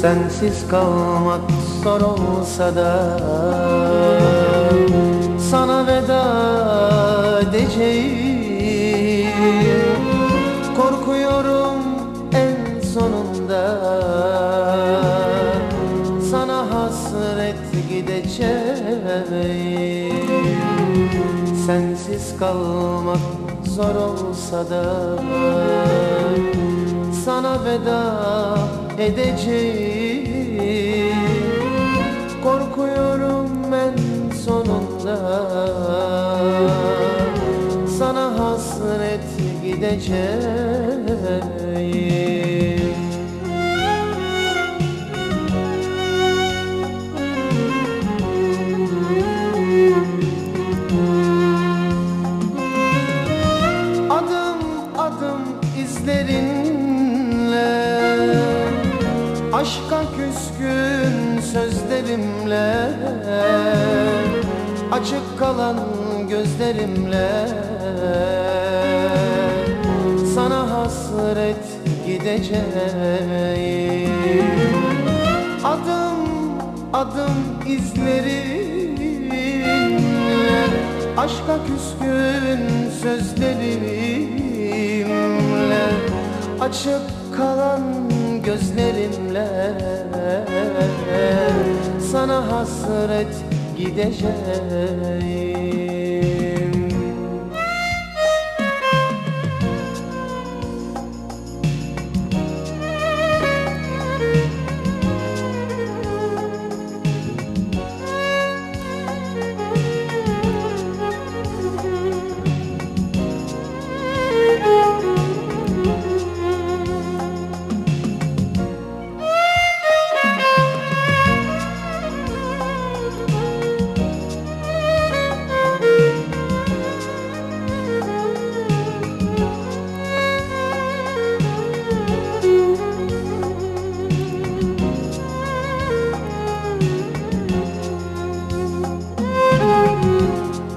Sensiz kalmak zor olsa da Sana veda edeceğim. Korkuyorum en sonunda Sana hasret gideceğim. Sensiz kalmak zor olsa da Sana veda edeceğim. Korkuyorum en sonunda. Sana hasret gideceğim Aşka küskün sözlerimle Açık kalan gözlerimle. Sana hasret gideceğim. Adım adım izlerinle Aşka küskün sözlerimle. Açık kalan gözlerimle. Sana hasret gideceğim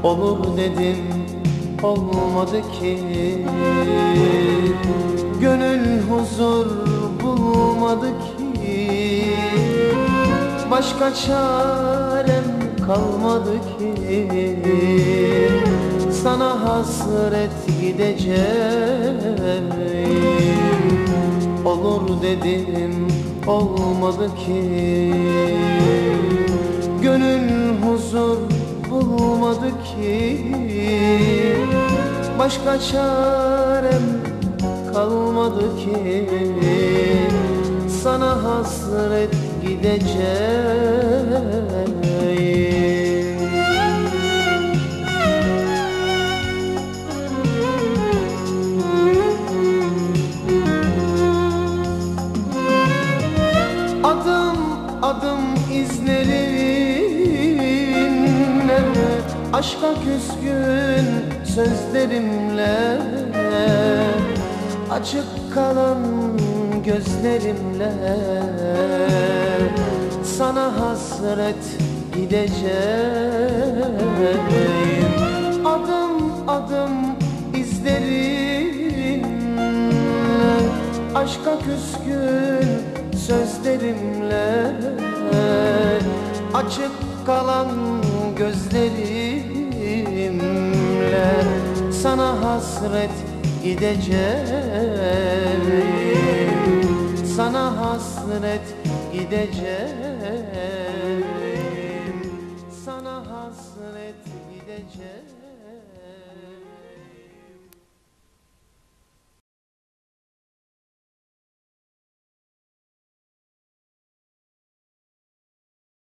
Olur dedim olmadı ki. Gönül huzur bulmadı ki. Başka çarem kalmadı ki. Sana hasret gideceğim. Olur dedim olmadı ki. Gönül huzur bulmadı ki. Başka çarem kalmadı ki. Sana hasret gideceğim Aşka küskün sözlerimle Açık kalan gözlerimle. Sana hasret gideceğim Adım adım izlerinle Aşka küskün sözlerimle Açık kalan gözlerimle Sana hasret gideceğim. Sana hasret gideceğim